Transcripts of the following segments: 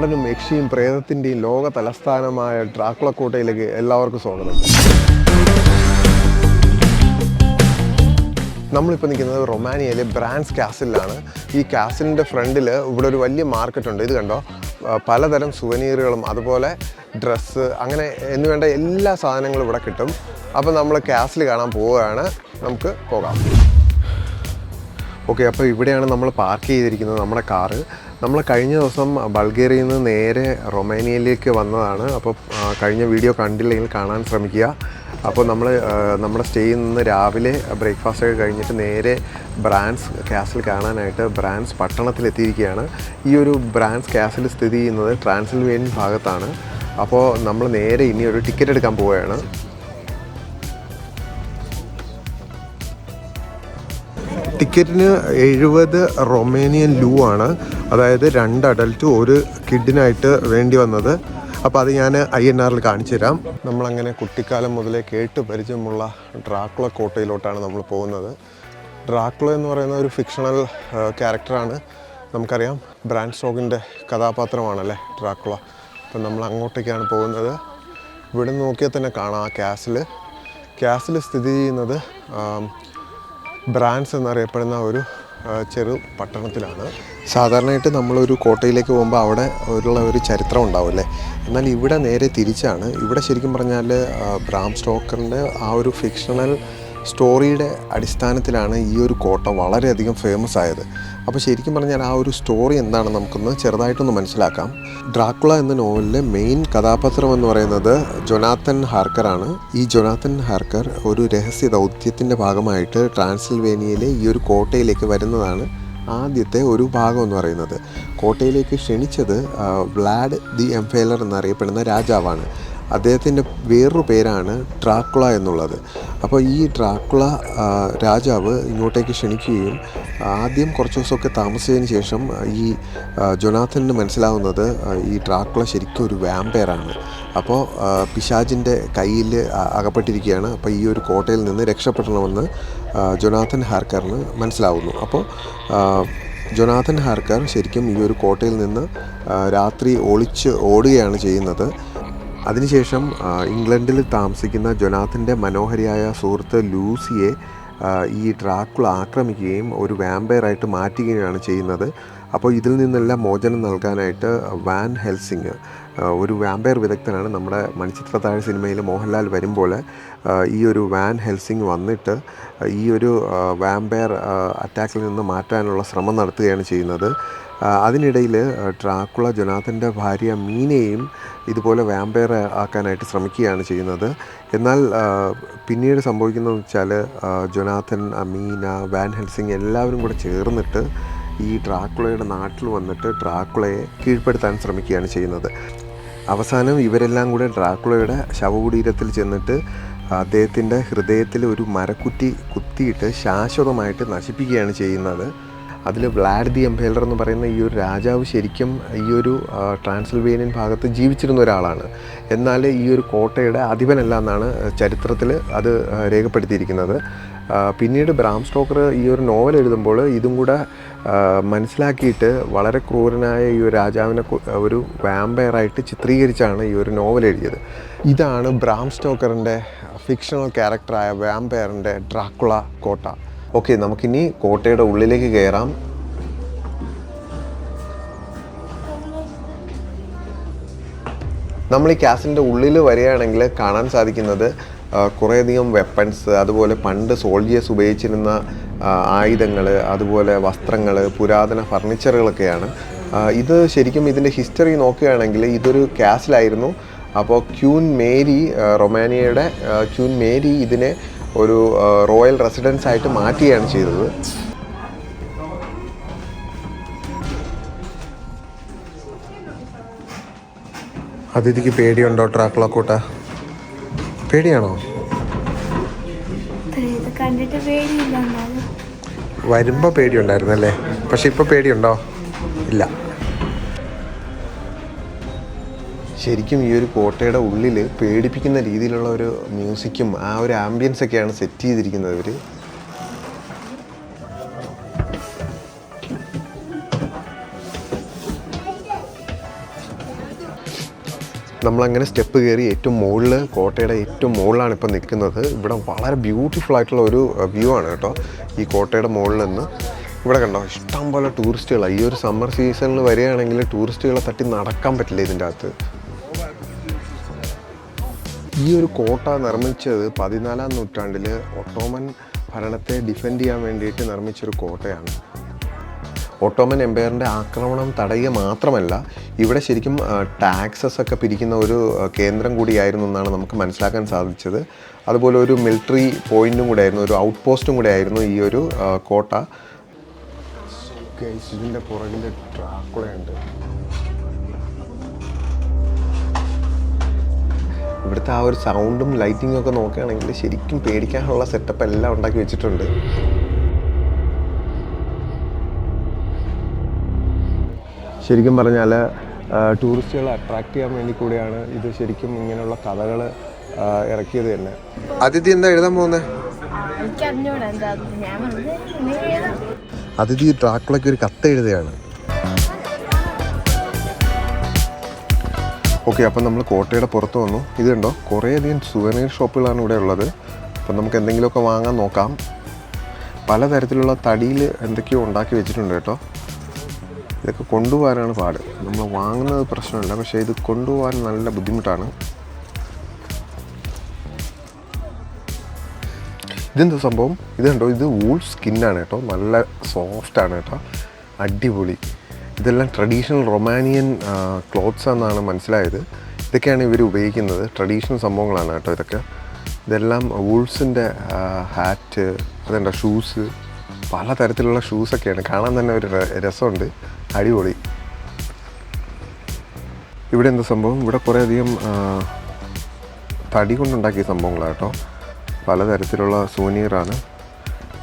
നാടനും യക്ഷിയും പ്രേതത്തിന്റെയും ലോക തലസ്ഥാനമായ ഡ്രാക്കുളക്കോട്ടയിലേക്ക് എല്ലാവർക്കും സ്വാഗതം. നമ്മളിപ്പോൾ നിൽക്കുന്നത് റൊമാനിയയിലെ ബ്രാൻസ് കാസിലാണ്. ഈ കാസിലിന്റെ ഫ്രണ്ടിൽ ഇവിടെ ഒരു വലിയ മാർക്കറ്റ് ഉണ്ട്. ഇത് കണ്ടോ? പലതരം സുവനീറുകളും അതുപോലെ ഡ്രസ്സ് അങ്ങനെ എന്നുവേണ്ട എല്ലാ സാധനങ്ങളും ഇവിടെ കിട്ടും. അപ്പോൾ നമ്മൾ കാസിൽ കാണാൻ പോവുകയാണ്. നമുക്ക് പോകാം. ഓക്കെ അപ്പോൾ ഇവിടെയാണ് നമ്മൾ പാർക്ക് ചെയ്തിരിക്കുന്നത് നമ്മുടെ കാറ്. നമ്മൾ കഴിഞ്ഞ ദിവസം ബൾഗേറിയയിൽ നിന്ന് നേരെ റൊമാനിയയിലേക്ക് വന്നതാണ്. അപ്പോൾ കഴിഞ്ഞ വീഡിയോ കണ്ടില്ലെങ്കിൽ കാണാൻ ശ്രമിക്കുക. അപ്പോൾ നമ്മൾ നമ്മുടെ സ്റ്റേയിൽ നിന്ന് രാവിലെ ബ്രേക്ക്ഫാസ്റ്റ് ഒക്കെ കഴിഞ്ഞിട്ട് നേരെ ബ്രാൻസ് കാസിൽ കാണാനായിട്ട് ബ്രാൻസ് പട്ടണത്തിലെത്തിയിരിക്കുകയാണ് ഈ ഒരു ബ്രാൻസ് കാസിൽ സ്ഥിതി ചെയ്യുന്നത് ട്രാൻസിൽവേനിയൻ ഭാഗത്താണ്. അപ്പോൾ നമ്മൾ നേരെ ഇനി ഒരു ടിക്കറ്റ് എടുക്കാൻ പോവുകയാണ്. ടിക്കറ്റിന് എഴുപത് റൊമേനിയൻ ലൂ ആണ്. അതായത് രണ്ട് അഡൽറ്റ് ഒരു കിഡിനായിട്ട് വേണ്ടി വന്നത്. അപ്പോൾ അത് ഞാൻ ഐ എൻ ആറിൽ കാണിച്ചു തരാം. നമ്മളങ്ങനെ കുട്ടിക്കാലം മുതലേ കേട്ട് പരിചയമുള്ള ഡ്രാക്കുള കോട്ടയിലോട്ടാണ് നമ്മൾ പോകുന്നത്. ഡ്രാക്കുള എന്ന് പറയുന്ന ഒരു ഫിക്ഷണൽ ക്യാരക്ടറാണ് നമുക്കറിയാം ബ്രാൻഡ് സ്റ്റോക്കിന്റെ കഥാപാത്രമാണല്ലേ ഡ്രാക്കുള. അപ്പം നമ്മൾ അങ്ങോട്ടേക്കാണ് പോകുന്നത്. ഇവിടെ നോക്കിയാൽ തന്നെ കാണാം ആ ക്യാസിൽ ക്യാസിൽ സ്ഥിതി ചെയ്യുന്നത് ബ്രാൻഡ്സ് എന്നറിയപ്പെടുന്ന ഒരു ചെറു പട്ടണത്തിലാണ്. സാധാരണയായിട്ട് നമ്മളൊരു കോട്ടയിലേക്ക് പോകുമ്പോൾ അവിടെ ഉള്ള ഒരു ചരിത്രം ഉണ്ടാവും അല്ലേ? എന്നാൽ ഇവിടെ നേരെ തിരിച്ചാണ്. ഇവിടെ ശരിക്കും പറഞ്ഞാൽ ബ്രാം സ്റ്റോക്കറിന്റെ ആ ഒരു ഫിക്ഷണൽ സ്റ്റോറിയുടെ അടിസ്ഥാനത്തിലാണ് ഈ ഒരു കോട്ട വളരെയധികം ഫേമസ് ആയത്. അപ്പോൾ ശരിക്കും പറഞ്ഞാൽ ആ ഒരു സ്റ്റോറി എന്താണെന്ന് നമുക്കൊന്ന് ചെറുതായിട്ടൊന്ന് മനസ്സിലാക്കാം. ഡ്രാക്കുള എന്ന നോവലിലെ മെയിൻ കഥാപാത്രം എന്ന് പറയുന്നത് ജൊനാത്തൻ ഹാർക്കറാണ് ഈ ജൊനാത്തൻ ഹാർക്കർ ഒരു രഹസ്യ ദൗത്യത്തിന്റെ ഭാഗമായിട്ട് ട്രാൻസിൽവേനിയയിലെ ഈ ഒരു കോട്ടയിലേക്ക് വരുന്നതാണ് ആദ്യത്തെ ഒരു ഭാഗം എന്ന് പറയുന്നത്. കോട്ടയിലേക്ക് ക്ഷണിച്ചത് വ്ലാഡ് ദി എംഫേലർ എന്നറിയപ്പെടുന്ന രാജാവാണ്. അദ്ദേഹത്തിന്റെ വേറൊരു പേരാണ് ഡ്രാക്കുള എന്നുള്ളത്. അപ്പോൾ ഈ ഡ്രാക്കുള രാജാവ് ഇങ്ങോട്ടേക്ക് ക്ഷണിക്കുകയും ആദ്യം കുറച്ച് ദിവസമൊക്കെ താമസിച്ചതിന് ശേഷം ഈ ജൊനാഥനിന് മനസ്സിലാവുന്നത് ഈ ഡ്രാക്കുള ശരിക്കും ഒരു വാമ്പയറാണ് അപ്പോൾ പിശാജിന്റെ കയ്യിൽ അകപ്പെട്ടിരിക്കുകയാണ്. അപ്പോൾ ഈ ഒരു കോട്ടയിൽ നിന്ന് രക്ഷപ്പെടണമെന്ന് ജൊനാഥൻ ഹാർക്കറിന് മനസ്സിലാവുന്നു. അപ്പോൾ ജൊനാഥൻ ഹാർക്കർ ശരിക്കും ഈ ഒരു കോട്ടയിൽ നിന്ന് രാത്രി ഒളിച്ച് ഓടുകയാണ് ചെയ്യുന്നത്. അതിനുശേഷം ഇംഗ്ലണ്ടിൽ താമസിക്കുന്ന ജൊനാഥന്റെ മനോഹരിയായ സുഹൃത്ത് ലൂസിയെ ഈ ഡ്രാക്കുള ആക്രമിക്കുകയും ഒരു വാമ്പയറായിട്ട് മാറ്റുകയാണ് ചെയ്യുന്നത്. അപ്പോൾ ഇതിൽ നിന്നെല്ലാം മോചനം നൽകാനായിട്ട് വാൻ ഹെൽസിങ് ഒരു വാമ്പയർ വിദഗ്ധനാണ് നമ്മുടെ മണിച്ചിത്രത്താഴ് സിനിമയിൽ മോഹൻലാൽ വരുമ്പോൾ ഈ ഒരു വാൻ ഹെൽസിങ് വന്നിട്ട് ഈ ഒരു വാമ്പയർ അറ്റാക്കിൽ നിന്ന് മാറ്റാനുള്ള ശ്രമം നടത്തുകയാണ് ചെയ്യുന്നത്. അതിനിടയിൽ ഡ്രാക്കുള ജൊനാഥന്റെ ഭാര്യ മീനയെയും ഇതുപോലെ വാമ്പയർ ആക്കാനായിട്ട് ശ്രമിക്കുകയാണ് ചെയ്യുന്നത്. എന്നാൽ പിന്നീട് സംഭവിക്കുന്നതെന്ന് വെച്ചാൽ ജൊനാഥൻ മീന വാൻ ഹെൽസിങ് എല്ലാവരും കൂടെ ചേർന്നിട്ട് ഈ ഡ്രാക്കുളയുടെ നാട്ടിൽ വന്നിട്ട് ഡ്രാക്കുളയെ കീഴ്പ്പെടുത്താൻ ശ്രമിക്കുകയാണ് ചെയ്യുന്നത്. അവസാനം ഇവരെല്ലാം കൂടെ ഡ്രാക്കുളയുടെ ശവകുടീരത്തിൽ ചെന്നിട്ട് അദ്ദേഹത്തിന്റെ ഹൃദയത്തിൽ ഒരു മരക്കുറ്റി കുത്തിയിട്ട് ശാശ്വതമായിട്ട് നശിപ്പിക്കുകയാണ് ചെയ്യുന്നത്. അതിൽ വ്ലാഡ് ദി എംപയലർ എന്ന് പറയുന്ന ഈ ഒരു രാജാവ് ശരിക്കും ഈ ഒരു ട്രാൻസിൽവേനിയൻ ഭാഗത്ത് ജീവിച്ചിരുന്ന ഒരാളാണ്. എന്നാൽ ഈ ഒരു കോട്ടയുടെ അധിപനല്ല എന്നാണ് ചരിത്രത്തിൽ അത് രേഖപ്പെടുത്തിയിരിക്കുന്നത്. പിന്നീട് ബ്രാം സ്റ്റോക്കർ ഈ ഒരു നോവൽ എഴുതുമ്പോൾ ഇതും കൂടെ മനസ്സിലാക്കിയിട്ട് വളരെ ക്രൂരനായ ഈ ഒരു രാജാവിനെ ഒരു വാമ്പയറായിട്ട് ചിത്രീകരിച്ചാണ് ഈ ഒരു നോവൽ എഴുതിയത്. ഇതാണ് ബ്രാം സ്റ്റോക്കറിന്റെ ഫിക്ഷണൽ ക്യാരക്ടറായ വാമ്പയറിന്റെ ഡ്രാക്കുള കോട്ട. ഓക്കെ നമുക്കിനി കോട്ടയുടെ ഉള്ളിലേക്ക് കയറാം നമ്മൾ ഈ കാസിലിന്റെ ഉള്ളിൽ വരികയാണെങ്കിൽ കാണാൻ സാധിക്കുന്നത് കുറേയധികം വെപ്പൺസ് അതുപോലെ പണ്ട് സോൾജിയേഴ്സ് ഉപയോഗിച്ചിരുന്ന ആയുധങ്ങൾ അതുപോലെ വസ്ത്രങ്ങൾ പുരാതന ഫർണിച്ചറുകളൊക്കെയാണ് ഇത് ശരിക്കും ഇതിന്റെ ഹിസ്റ്ററി നോക്കുകയാണെങ്കിൽ ഇതൊരു ക്യാസിലായിരുന്നു അപ്പോൾ ക്യൂൻ മേരി റൊമാനിയയുടെ ക്യൂൻ മേരി ഇതിനെ ഒരു റോയൽ റെസിഡൻസ് ആയിട്ട് മാറ്റുകയാണ് ചെയ്തത്. അതിഥിക്ക് പേടിയുണ്ടോ ട്രാക്കുള കൂട്ട? പേടിയാണോ? വരുമ്പോൾ പേടിയുണ്ടായിരുന്നല്ലേ? പക്ഷെ ഇപ്പോൾ പേടിയുണ്ടോ? ഇല്ല. ശരിക്കും ഈ ഒരു കോട്ടയുടെ ഉള്ളിൽ പേടിപ്പിക്കുന്ന രീതിയിലുള്ള ഒരു മ്യൂസിക്കും ആ ഒരു ആംബിയൻസ് ഒക്കെയാണ് സെറ്റ് ചെയ്തിരിക്കുന്നത് ഇവർ നമ്മളങ്ങനെ സ്റ്റെപ്പ് കയറി ഏറ്റവും മുകളിൽ കോട്ടയുടെ ഏറ്റവും മുകളിലാണ് ഇപ്പോൾ നിൽക്കുന്നത്. ഇവിടെ വളരെ ബ്യൂട്ടിഫുൾ ആയിട്ടുള്ള ഒരു വ്യൂ ആണ് കേട്ടോ ഈ കോട്ടയുടെ മുകളിൽ നിന്ന്. ഇവിടെ കണ്ടോ ഇഷ്ടം പോലെ ഈ ഒരു സമ്മർ സീസണിൽ വരികയാണെങ്കിൽ ടൂറിസ്റ്റുകളെ തട്ടി നടക്കാൻ പറ്റില്ല ഇതിന്റെ അകത്ത്. ഈ ഒരു കോട്ട നിർമ്മിച്ചത് പതിനാലാം നൂറ്റാണ്ടിൽ ഒട്ടോമൻ ഭരണത്തെ ഡിഫെൻഡ് ചെയ്യാൻ വേണ്ടിയിട്ട് നിർമ്മിച്ചൊരു കോട്ടയാണ്. ഒട്ടോമൻ എംപയറിന്റെ ആക്രമണം തടയുക മാത്രമല്ല ഇവിടെ ശരിക്കും ടാക്സസ് ഒക്കെ പിരിക്കുന്ന ഒരു കേന്ദ്രം കൂടിയായിരുന്നു എന്നാണ് നമുക്ക് മനസ്സിലാക്കാൻ സാധിച്ചത്. അതുപോലെ ഒരു മിലിറ്ററി പോയിന്റും കൂടെ ആയിരുന്നു ഒരു ഔട്ട് പോസ്റ്റും കൂടെ ആയിരുന്നു ഈ ഒരു കോട്ട ഇതിന്റെ പുറകിൽ ട്രാക്കുളയുണ്ട് ഇവിടുത്തെ ആ ഒരു സൗണ്ടും ലൈറ്റിങ്ങും ഒക്കെ നോക്കുകയാണെങ്കിൽ ശരിക്കും പേടിക്കാനുള്ള സെറ്റപ്പ് എല്ലാം ഉണ്ടാക്കി വെച്ചിട്ടുണ്ട്. ശരിക്കും പറഞ്ഞാൽ ടൂറിസ്റ്റുകളെ അട്രാക്ട് ചെയ്യാൻ വേണ്ടി കൂടിയാണ് ഇത് ശരിക്കും ഇങ്ങനെയുള്ള കഥകൾ ഇറക്കിയത് തന്നെ. അതിഥി എന്താ എഴുതാൻ പോകുന്നത്. അതിഥി? ഡ്രാക്കുളയ്ക്ക് ഒരു കത്ത് എഴുതുകയാണ്. ഓക്കെ അപ്പം നമ്മൾ കോട്ടയുടെ പുറത്ത് വന്നു. ഇത് കണ്ടോ കുറേയധികം സുവനീർ ഷോപ്പുകളാണ് ഇവിടെ ഉള്ളത്. അപ്പം നമുക്ക് എന്തെങ്കിലുമൊക്കെ വാങ്ങാൻ നോക്കാം. പലതരത്തിലുള്ള തടിയിൽ എന്തൊക്കെയോ ഉണ്ടാക്കി വെച്ചിട്ടുണ്ട് കേട്ടോ. ഇതൊക്കെ കൊണ്ടുപോകാനാണ് പാട്. നമ്മൾ വാങ്ങുന്നത് പ്രശ്നമില്ല പക്ഷേ ഇത് കൊണ്ടുപോകാൻ നല്ല ബുദ്ധിമുട്ടാണ്. ഇതെന്താ സംഭവം? ഇത് ഇത് വൂൾ സ്കിന്നാണ് കേട്ടോ. നല്ല സോഫ്റ്റാണ് കേട്ടോ. അടിപൊളി. ഇതെല്ലാം ട്രഡീഷണൽ റൊമാനിയൻ ക്ലോത്ത്സ് എന്നാണ് മനസ്സിലായത്. ഇതൊക്കെയാണ് ഇവർ ഉപയോഗിക്കുന്നത്. ട്രഡീഷണൽ സംഭവങ്ങളാണ് കേട്ടോ ഇതൊക്കെ. ഇതെല്ലാം വൂൾസിന്റെ ഹാറ്റ് അതെന്താ ഷൂസ് പലതരത്തിലുള്ള ഷൂസൊക്കെയാണ് കാണാൻ തന്നെ ഒരു രസമുണ്ട്. അടിപൊളി. ഇവിടെ എന്താ സംഭവം? ഇവിടെ കുറേയധികം തടി കൊണ്ടുണ്ടാക്കിയ സംഭവങ്ങളാണ് കേട്ടോ. പലതരത്തിലുള്ള സൂനിയറാണ്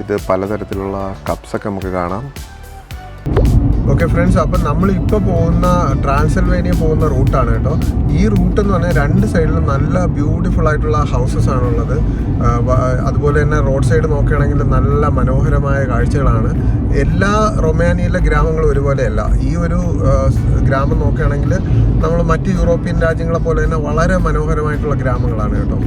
ഇത് പലതരത്തിലുള്ള കപ്സൊക്കെ നമുക്ക് കാണാം. ഓക്കെ ഫ്രണ്ട്സ് അപ്പം നമ്മൾ ഇപ്പോൾ പോകുന്ന ട്രാൻസൽവേനിയ പോകുന്ന റൂട്ടാണ് കേട്ടോ. ഈ റൂട്ട് എന്ന് പറഞ്ഞാൽ രണ്ട് സൈഡിലും നല്ല ബ്യൂട്ടിഫുൾ ആയിട്ടുള്ള ഹൗസസ് ആണുള്ളത് അതുപോലെ തന്നെ റോഡ് സൈഡ് നോക്കുകയാണെങ്കിൽ നല്ല മനോഹരമായ കാഴ്ചകളാണ്. എല്ലാ റൊമാനിയയിലെ ഗ്രാമങ്ങളും ഒരുപോലെയല്ല. ഈ ഒരു ഗ്രാമം നോക്കുകയാണെങ്കിൽ നമ്മൾ മറ്റ് യൂറോപ്യൻ രാജ്യങ്ങളെ പോലെ തന്നെ വളരെ മനോഹരമായിട്ടുള്ള ഗ്രാമങ്ങളാണ് കേട്ടോ.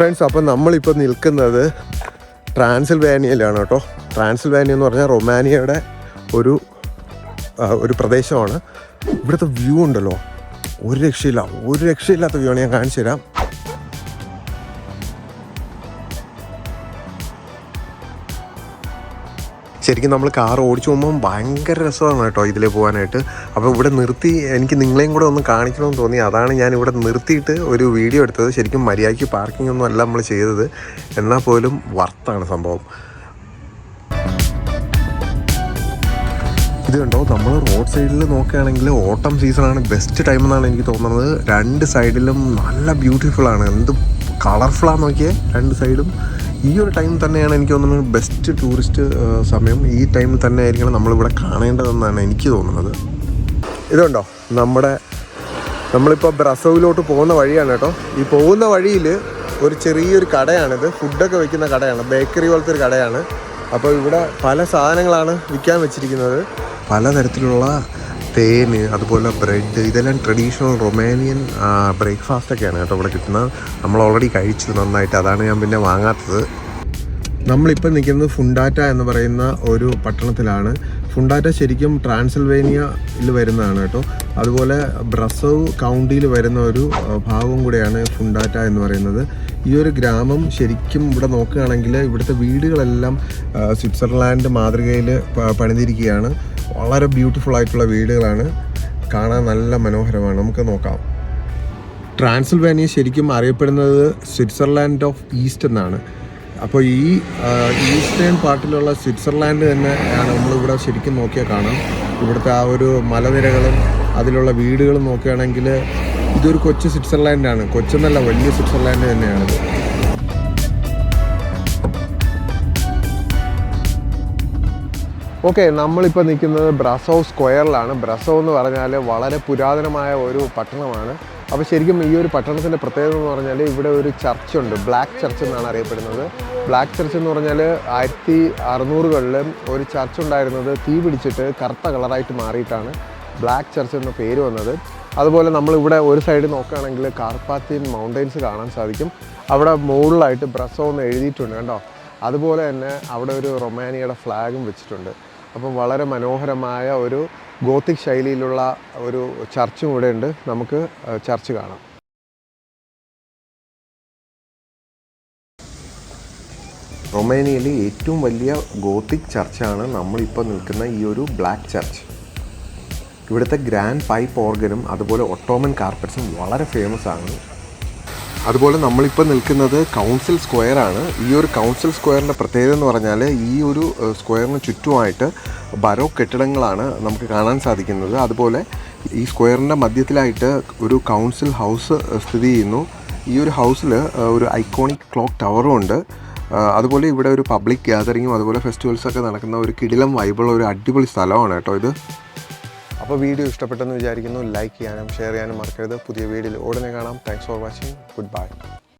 ഫ്രണ്ട്സ് അപ്പം നമ്മളിപ്പോൾ നിൽക്കുന്നത് ട്രാൻസിൽവാനിയയിലാണ് കേട്ടോ. ട്രാൻസിൽവാനിയ എന്ന് പറഞ്ഞാൽ റൊമാനിയയുടെ ഒരു ഒരു പ്രദേശമാണ്. ഇവിടുത്തെ വ്യൂ ഉണ്ടല്ലോ. ഒരു രക്ഷയില്ല ഒരു രക്ഷയില്ലാത്ത വ്യൂ ആണ്. ഞാൻ കാണിച്ചു തരാം ശരിക്കും നമ്മൾ കാർ ഓടിച്ചു പോകുമ്പോൾ ഭയങ്കര രസമാണ് കേട്ടോ ഇതിൽ പോകാനായിട്ട്. അപ്പോൾ ഇവിടെ നിർത്തി എനിക്ക് നിങ്ങളെയും കൂടെ ഒന്ന് കാണിക്കണമെന്ന് തോന്നി. അതാണ് ഞാൻ ഇവിടെ നിർത്തിയിട്ട് ഒരു വീഡിയോ എടുത്തത്. ശരിക്കും മര്യാദയ്ക്ക് പാർക്കിംഗ് ഒന്നും അല്ല നമ്മൾ ചെയ്തത്. എന്നാൽ പോലും വർത്താണ് സംഭവം. ഇത് കണ്ടോ? നമ്മൾ റോഡ് സൈഡിൽ നോക്കുകയാണെങ്കിൽ ഓട്ടം സീസണാണ് ബെസ്റ്റ് ടൈം എന്നാണ് എനിക്ക് തോന്നുന്നത്. രണ്ട് സൈഡിലും നല്ല ബ്യൂട്ടിഫുൾ ആണ്. എന്ത് കളർഫുള്ളാന്ന് നോക്കിയേ. രണ്ട് സൈഡും ഈ ഒരു ടൈം തന്നെയാണ് എനിക്ക് തോന്നുന്നത് ബെസ്റ്റ് ടൂറിസ്റ്റ് സമയം. ഈ ടൈമിൽ തന്നെ ആയിരിക്കണം നമ്മളിവിടെ കാണേണ്ടതെന്നാണ് എനിക്ക് തോന്നുന്നത്. ഇതുണ്ടോ? നമ്മുടെ നമ്മളിപ്പോൾ ബ്രസവിലോട്ട് പോകുന്ന വഴിയാണ് കേട്ടോ. ഈ പോകുന്ന വഴിയിൽ ഒരു ചെറിയൊരു കടയാണിത്. ഫുഡൊക്കെ വയ്ക്കുന്ന കടയാണ്. ബേക്കറി പോലത്തെ ഒരു കടയാണ്. അപ്പോൾ ഇവിടെ പല സാധനങ്ങളാണ് വിൽക്കാൻ വെച്ചിരിക്കുന്നത്. പലതരത്തിലുള്ള തേന് അതുപോലെ ബ്രെഡ് ഇതെല്ലാം ട്രഡീഷണൽ റൊമാനിയൻ ബ്രേക്ക്ഫാസ്റ്റ് ഒക്കെയാണ് കേട്ടോ ഇവിടെ കിട്ടുന്നത്. നമ്മൾ ഓൾറെഡി കഴിച്ചു നന്നായിട്ട്. അതാണ് ഞാൻ പിന്നെ വാങ്ങാത്തത്. നമ്മളിപ്പോൾ നിൽക്കുന്നത് ഫുണ്ടാറ്റ എന്ന് പറയുന്ന ഒരു പട്ടണത്തിലാണ്. ഫുണ്ടാറ്റ ശരിക്കും ട്രാൻസിൽവേനിയയിൽ വരുന്നതാണ് കേട്ടോ. അതുപോലെ ബ്രസവ് കൗണ്ടിയിൽ വരുന്ന ഒരു ഭാഗം ഭാഗവും കൂടെയാണ് ഫുണ്ടാറ്റ എന്ന് പറയുന്നത്. ഈ ഒരു ഗ്രാമം ശരിക്കും ഇവിടെ നോക്കുകയാണെങ്കിൽ ഇവിടുത്തെ വീടുകളെല്ലാം സ്വിറ്റ്സർലാൻഡ് മാതൃകയിൽ പണിതിരിക്കുകയാണ്. വളരെ ബ്യൂട്ടിഫുൾ ആയിട്ടുള്ള വീടുകളാണ്. കാണാൻ നല്ല മനോഹരമാണ്. നമുക്ക് നോക്കാം. ട്രാൻസിൽവാനിയ ശരിക്കും അറിയപ്പെടുന്നത് സ്വിറ്റ്സർലാൻഡ് ഓഫ് ഈസ്റ്റ് എന്നാണ്. അപ്പോൾ ഈ ഈസ്റ്റേൺ പാർട്ടിലുള്ള സ്വിറ്റ്സർലാൻഡ് തന്നെയാണ് നമ്മളിവിടെ ശരിക്കും നോക്കിയാൽ കാണാം. ഇവിടുത്തെ ആ ഒരു മലനിരകളും അതിലുള്ള വീടുകളും നോക്കുകയാണെങ്കിൽ ഇതൊരു കൊച്ചു സ്വിറ്റ്സർലാൻഡാണ്. കൊച്ചെന്നല്ല വലിയ സ്വിറ്റ്സർലാൻഡ് തന്നെയാണിത് ഓക്കെ നമ്മളിപ്പോൾ നിൽക്കുന്നത് ബ്രസോ സ്ക്വയറിലാണ്. ബ്രസോ എന്ന് പറഞ്ഞാൽ വളരെ പുരാതനമായ ഒരു പട്ടണമാണ്. അപ്പോൾ ശരിക്കും ഈ ഒരു പട്ടണത്തിന്റെ പ്രത്യേകത എന്ന് പറഞ്ഞാൽ ഇവിടെ ഒരു ചർച്ചുണ്ട്. ബ്ലാക്ക് ചർച്ച് എന്നാണ് അറിയപ്പെടുന്നത്. ബ്ലാക്ക് ചർച്ച് എന്ന് പറഞ്ഞാൽ ആയിരത്തി അറുന്നൂറുകളിൽ ഒരു ചർച്ച് ഉണ്ടായിരുന്നത് തീ പിടിച്ചിട്ട് കറുത്ത കളറായിട്ട് മാറിയിട്ടാണ് ബ്ലാക്ക് ചർച്ച് എന്ന പേര് വന്നത്. അതുപോലെ നമ്മളിവിടെ ഒരു സൈഡ് നോക്കുകയാണെങ്കിൽ കാർപ്പാത്തിയൻ മൗണ്ടെയ്ൻസ് കാണാൻ സാധിക്കും. അവിടെ മുകളിലായിട്ട് ബ്രസോ എന്ന് എഴുതിയിട്ടുണ്ട് കേട്ടോ അതുപോലെ തന്നെ അവിടെ ഒരു റൊമാനിയയുടെ ഫ്ലാഗും വെച്ചിട്ടുണ്ട്. അപ്പം വളരെ മനോഹരമായ ഒരു ഗോത്തിക് ശൈലിയിലുള്ള ഒരു ചർച്ചും ഇവിടെ ഉണ്ട്. നമുക്ക് ചർച്ച് കാണാം. റൊമേനിയയിലെ ഏറ്റവും വലിയ ഗോത്തിക് ചർച്ചാണ് നമ്മളിപ്പോൾ നിൽക്കുന്ന ഈ ഒരു ബ്ലാക്ക് ചർച്ച്. ഇവിടുത്തെ ഗ്രാൻഡ് പൈപ്പ് ഓർഗനും അതുപോലെ ഒട്ടോമൻ കാർപ്പറ്റ്സും വളരെ ഫേമസ് ആണ് അതുപോലെ നമ്മളിപ്പോൾ നിൽക്കുന്നത് കൗൺസിൽ സ്ക്വയറാണ് ഈ ഒരു കൗൺസിൽ സ്ക്വയറിന്റെ പ്രത്യേകത എന്ന് പറഞ്ഞാൽ ഈ ഒരു സ്ക്വയറിന് ചുറ്റുമായിട്ട് ബരോ കെട്ടിടങ്ങളാണ് നമുക്ക് കാണാൻ സാധിക്കുന്നത്. അതുപോലെ ഈ സ്ക്വയറിന്റെ മധ്യത്തിലായിട്ട് ഒരു കൗൺസിൽ ഹൗസ് സ്ഥിതി ചെയ്യുന്നു. ഈ ഒരു ഹൗസിൽ ഒരു ഐക്കോണിക് ക്ലോക്ക് ടവറും ഉണ്ട്. അതുപോലെ ഇവിടെ ഒരു പബ്ലിക് ഗ്യാതറിങ്ങും അതുപോലെ ഫെസ്റ്റിവൽസൊക്കെ നടക്കുന്ന ഒരു കിടിലം വൈബുള്ള ഒരു അടിപൊളി സ്ഥലമാണ് കേട്ടോ ഇത്. അപ്പോൾ വീഡിയോ ഇഷ്ടപ്പെട്ടെന്ന് വിചാരിക്കുന്നു. ലൈക്ക് ചെയ്യാനും ഷെയർ ചെയ്യാനും മറക്കരുത്. പുതിയ വീഡിയോയിൽ ഉടനെ കാണാം. Thanks for watching goodbye